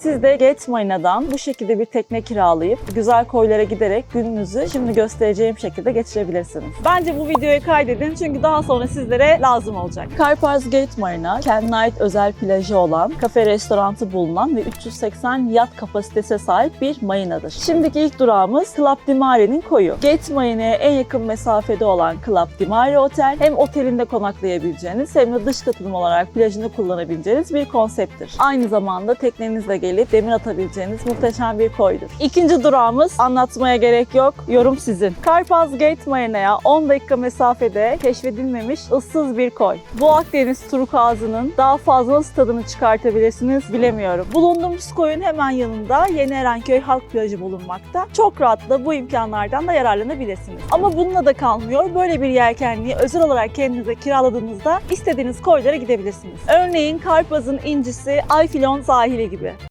Siz de Get Marina'dan bu şekilde bir tekne kiralayıp güzel koylara giderek gününüzü şimdi göstereceğim şekilde geçirebilirsiniz. Bence bu videoyu kaydedin çünkü daha sonra sizlere lazım olacak. Karpaz Gate Marina, kendine ait özel plajı olan, kafe restoranı bulunan ve 380 yat kapasitesine sahip bir marinadır. Şimdiki ilk durağımız Club di Mare'nin koyu. Gate Marina'ya en yakın mesafede olan Club di Mare Otel hem otelinde konaklayabileceğiniz hem de dış katılım olarak plajını kullanabileceğiniz bir konsepttir. Aynı zamanda teknenizle gelip demir atabileceğiniz muhteşem bir koydur. İkinci durağımız anlatmaya gerek yok, yorum sizin. Karpaz Gate Marina'ya 10 dakika mesafede keşfedilmemiş ıssız bir koy. Bu Akdeniz turkuazının daha fazla tadını çıkartabilirsiniz bilemiyorum. Bulunduğumuz koyun hemen yanında Yeni Erenköy Halk Plajı bulunmakta. Çok rahatla bu imkanlardan da yararlanabilirsiniz. Ama bununla da kalmıyor. Böyle bir yelkenliği özel olarak kendinize kiraladığınızda istediğiniz koylara gidebilirsiniz. Örneğin Karpaz'ın incisi Ayfilon sahili gibi.